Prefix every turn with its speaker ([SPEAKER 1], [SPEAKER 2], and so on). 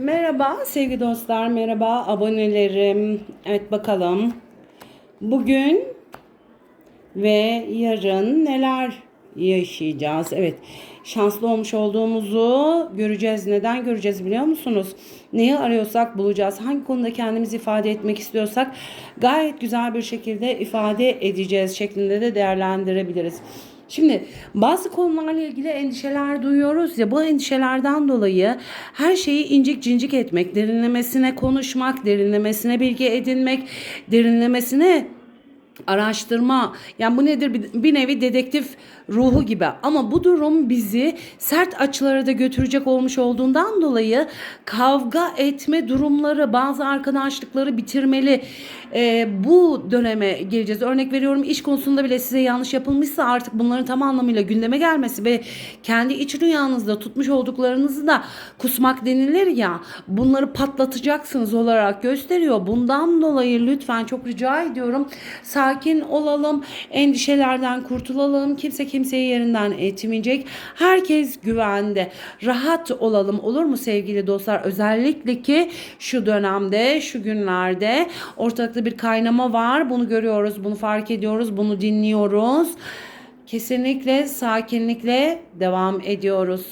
[SPEAKER 1] Merhaba sevgili dostlar, merhaba abonelerim. Evet bakalım. Bugün ve yarın neler yaşayacağız? Evet, şanslı olmuş olduğumuzu göreceğiz. Neden göreceğiz biliyor musunuz? Neyi arıyorsak bulacağız. Hangi konuda kendimizi ifade etmek istiyorsak gayet güzel bir şekilde ifade edeceğiz şeklinde de değerlendirebiliriz. Şimdi bazı konularla ilgili endişeler duyuyoruz ya bu endişelerden dolayı her şeyi incik cincik etmek, derinlemesine konuşmak, derinlemesine bilgi edinmek, derinlemesine araştırma yani bu nedir? Bir, nevi dedektif ruhu gibi. Ama bu durum bizi sert açılara da götürecek olmuş olduğundan dolayı kavga etme durumları bazı arkadaşlıkları bitirmeli. Ee, bu döneme geleceğiz. Örnek veriyorum iş konusunda bile size yanlış yapılmışsa artık bunların tam anlamıyla gündeme gelmesi ve kendi iç rüyanızda tutmuş olduklarınızı da kusmak denilir ya bunları patlatacaksınız olarak gösteriyor. Bundan dolayı lütfen çok rica ediyorum sakin olalım, endişelerden kurtulalım. Kimse kimseyi yerinden etmeyecek. Herkes güvende. Rahat olalım olur mu sevgili dostlar? Özellikle ki şu dönemde, şu günlerde ortalıkta bir kaynama var. Bunu görüyoruz, bunu fark ediyoruz, bunu dinliyoruz. Kesinlikle sakinlikle devam ediyoruz.